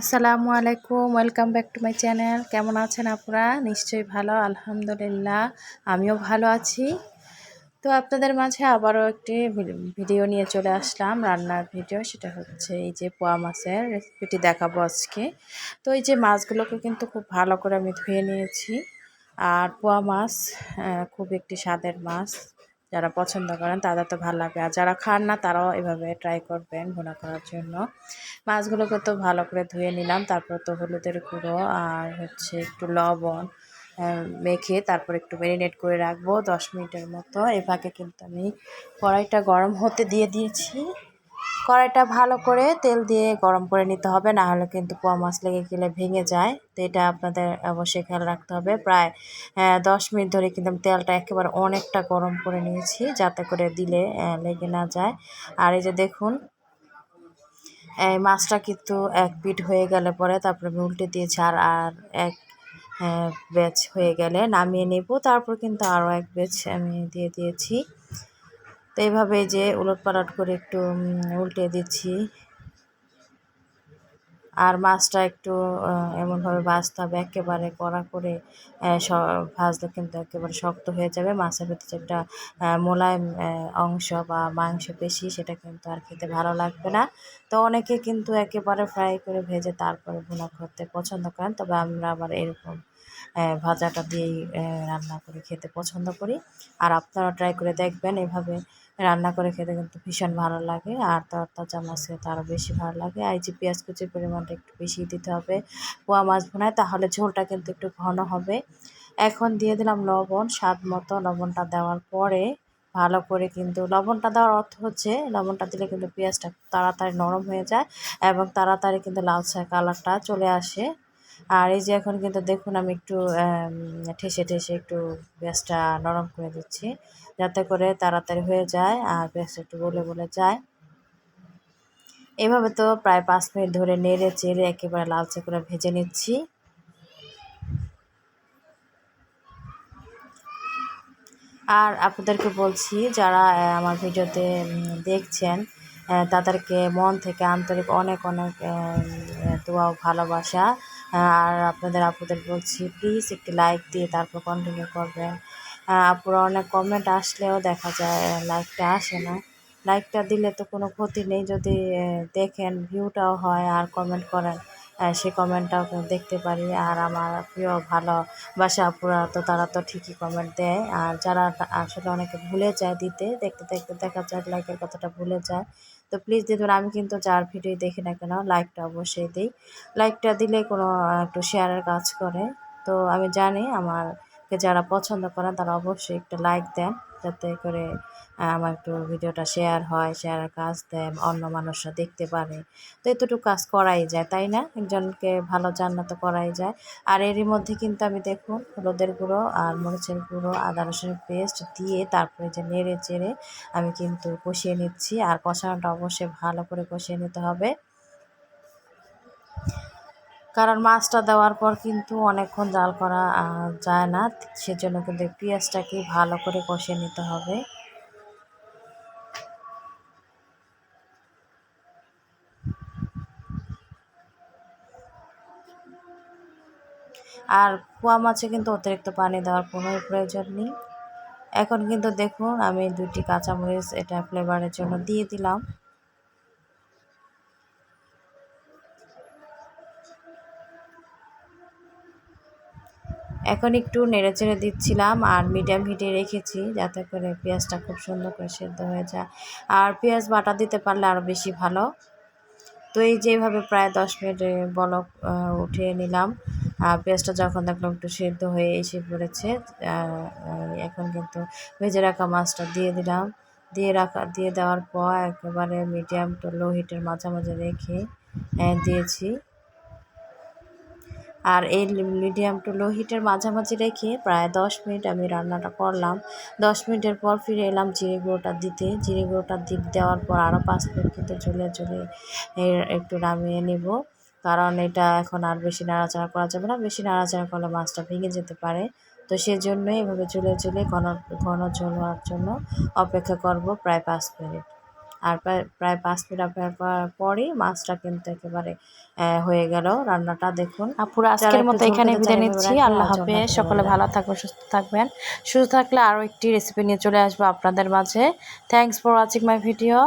আসসালামু আলাইকুম, welcome back to my channel. কেমন আছেন আপনারা নিশ্চয়ই ভালো, আলহামদুলিল্লাহ। আমিও ভালো আছি। তো আপনাদের মাঝে আবারও একটি ভিডিও নিয়ে চলে আসলাম, রান্নার ভিডিও। সেটা হচ্ছে এই যে পোয়া মাছের রেসিপিটি দেখাবো আজকে। তো এই যে মাছগুলোকে কিন্তু খুব ভালো করে আমি ধুয়ে নিয়েছি। আর পোয়া মাছ খুব একটি স্বাদের মাছ। যারা পছন্দ করেন, তাদের তো ভালো লাগে। আর যারা খান না, তারাও এভাবে ট্রাই করবেন ভুনা করার জন্য। মাছগুলোকে তো ভালো করে ধুয়ে নিলাম, তারপর তো হলুদের গুঁড়ো আর হচ্ছে একটু লবণ মেখে তারপর একটু ম্যারিনেট করে রাখব দশ মিনিটের মতো। এভাবে কিন্তু আমি কড়াইটা গরম হতে দিয়ে দিয়েছি। কড়াইটা ভালো করে তেল দিয়ে গরম করে নিতে হবে না হলে কিন্তু পোয়া মাছ লেগে গেলে ভেঙে যায়। তো এটা আপনাদের অবশ্যই খেয়াল রাখতে হবে। প্রায় দশ মিনিট ধরে কিন্তু তেলটা একেবারে অনেকটা গরম করে নিয়েছি, যাতে করে দিলে লেগে না যায়। আর এই যে দেখুন, এই মাছটা কিন্তু এক পিট হয়ে গেলে পরে তারপরে আমি উল্টে দিয়েছি, আর আর এক ব্যাচ হয়ে গেলে নামিয়ে নেব। তারপর কিন্তু আরও এক ব্যাচ আমি দিয়ে দিয়েছি। তো এইভাবে যে উলট পালট করে একটু উল্টে দিচ্ছি। আর মাছটা একটু এমনভাবে ভাজতে হবে, একেবারে কড়া করে ভাজলে কিন্তু একেবারে শক্ত হয়ে যাবে। মাছের ভিতরে একটা মোলায়েম অংশ বা মাংস পেশি সেটা কিন্তু আর খেতে ভালো লাগবে না। তো অনেকে কিন্তু একেবারে ফ্রাই করে ভেজে তারপরে ভুনা করতে পছন্দ করেন, তবে আমরা আবার এরকম ভাজাটা দিয়েই রান্না করে খেতে পছন্দ করি। আর আপনারা ট্রাই করে দেখবেন এভাবে রান্না করে খেতে কিন্তু ভীষণ ভালো লাগে। আর তাজা মাছ খেতে আরও বেশি ভালো লাগে। আর যে পেঁয়াজ কুচির পরিমাণটা একটু বেশি দিতে হবে, পোয়া মাছ ভোনায়, তাহলে ঝোলটা কিন্তু একটু ঘন হবে। এখন দিয়ে দিলাম লবণ, স্বাদ মতো লবণটা দেওয়ার পরে ভালো করে কিন্তু, লবণটা দেওয়ার অর্থ হচ্ছে, লবণটা দিলে কিন্তু পেঁয়াজটা তাড়াতাড়ি নরম হয়ে যায় এবং তাড়াতাড়ি কিন্তু লালচা কালারটা চলে আসে। আর এই যে এখন কিন্তু দেখুন আমি একটু ঠেসে ঠেসে একটু পেঁয়াজটা নরম করে দিচ্ছি, যাতে করে তাড়াতাড়ি হয়ে যায় আর পেঁয়াজটা একটু বলে বলে যায়। এভাবে তো প্রায় পাঁচ মিনিট ধরে নেড়ে চেড়ে একেবারে লালচে করে ভেজে নিচ্ছি। আর আপনাদেরকে বলছি, যারা আমার ভিডিওতে দেখছেন তাদেরকে মন থেকে আন্তরিক অনেক অনেক দোয়া ভালোবাসা। আর আপনাদের আপুদের বলছি প্লিজ একটি লাইক দিয়ে তারপর কন্টিনিউ করবেন। আপুরা অনেক কমেন্ট আসলেও দেখা যায় লাইকটা আসে না। লাইকটা দিলে তো কোনো ক্ষতি নেই, যদি দেখেন ভিউটাও হয় আর কমেন্ট করেন সে কমেন্টটাও দেখতে পারি। আর আমার প্রিয়, ভালো ভালোবাসা আপুরা তো তারা তো ঠিকই কমেন্ট দেয়। আর যারা আসলে অনেকে ভুলে যায় দিতে, দেখতে দেখতে দেখা যায় লাইকের কথাটা ভুলে যায়। তো প্লিজ দিদুন আমি কিন্তু যার ভিডিও দেখি না কেন লাইকটা অবশ্যই দিই। লাইকটা দিলে কোনো একটু শেয়ারের কাজ করে। তো আমি জানি আমারকে যারা পছন্দ করেন তারা অবশ্যই একটা লাইক দেন, যাতে করে আমার একটু ভিডিওটা শেয়ার হয় শেয়ারের কাজ দেয় অন্য মানুষরা দেখতে পারে। তো এতটুকু কাজ করাই যায়, তাই না? একজনকে ভালো জান্নাত করাই যায়। আর এরই মধ্যে কিন্তু আমি দেখুন, হলুদের গুঁড়ো আর মরিচের গুঁড়ো, আদা রসুনের পেস্ট দিয়ে তারপরে যে নেড়ে চেড়ে আমি কিন্তু কষিয়ে নিচ্ছি। আর কষানোটা অবশ্যই ভালো করে কষিয়ে নিতে হবে। কারণ মাছটা দেওয়ার পর কিন্তু অনেকক্ষণ জাল করা যায় না। সেজন্য কিন্তু পেঁয়াজটাকে ভালো করে কষিয়ে নিতে হবে। আর পোয়া মাছে কিন্তু অতিরিক্ত পানি দেওয়ার কোনো প্রয়োজন নেই। এখন কিন্তু দেখুন, আমি দুটি কাঁচামরিচ এটা ফ্লেভারের জন্য দিয়ে দিলাম। এখন একটু নেড়ে চেড়ে দিচ্ছিলাম আর মিডিয়াম হিটে রেখেছি যাতে করে পেঁয়াজটা খুব সুন্দর করে সেদ্ধ হয়ে যায়। আর পেঁয়াজ বাটা দিতে পারলে আরও বেশি ভালো। তো এই যেভাবে প্রায় দশ মিনিট বলক উঠিয়ে নিলাম। আর পেঁয়াজটা যখন দেখলাম একটু সেদ্ধ হয়ে এসে পড়েছে এখন কিন্তু ভেজে রাখা মাছটা দিয়ে দিলাম। দিয়ে রাখা, দিয়ে দেওয়ার পর একেবারে মিডিয়াম টু লো হিটের মাঝামাঝি রেখে দিয়েছি। আর এই মিডিয়াম টু লো হিটের মাঝামাঝি রেখে প্রায় দশ মিনিট আমি রান্নাটা করলাম। দশ মিনিটের পর ফিরে এলাম জিরে গুঁড়োটা দিতে। জিরে গুঁড়োটা দিক দেওয়ার পর আরও পাঁচ মিনিট কিন্তু ঝুলে ঝুলে একটু নামিয়ে নেব। কারণ এটা এখন আর বেশি নাড়াচাড়া করা যাবে না। বেশি নাড়াচাড়া করলে মাছটা ভেঙে যেতে পারে। তো সেজন্য এভাবে চুলে চুলে ঘন ঘন ঝোল হওয়ার জন্য অপেক্ষা করব প্রায় পাঁচ মিনিট। আর প্রায় প্রায় পাঁচ মিনিট আপনার পরে পরই মাছটা কিন্তু একেবারে হয়ে গেল রান্নাটা দেখুন। আপুরা আজকের মতো এখানে বিদায় নিচ্ছি। আল্লাহ হাফেজ। সকলে ভালো থাকবেন সুস্থ থাকবেন। সুস্থ থাকলে আরও একটি রেসিপি নিয়ে চলে আসব আপনাদের মাঝে। Thanks for watching my video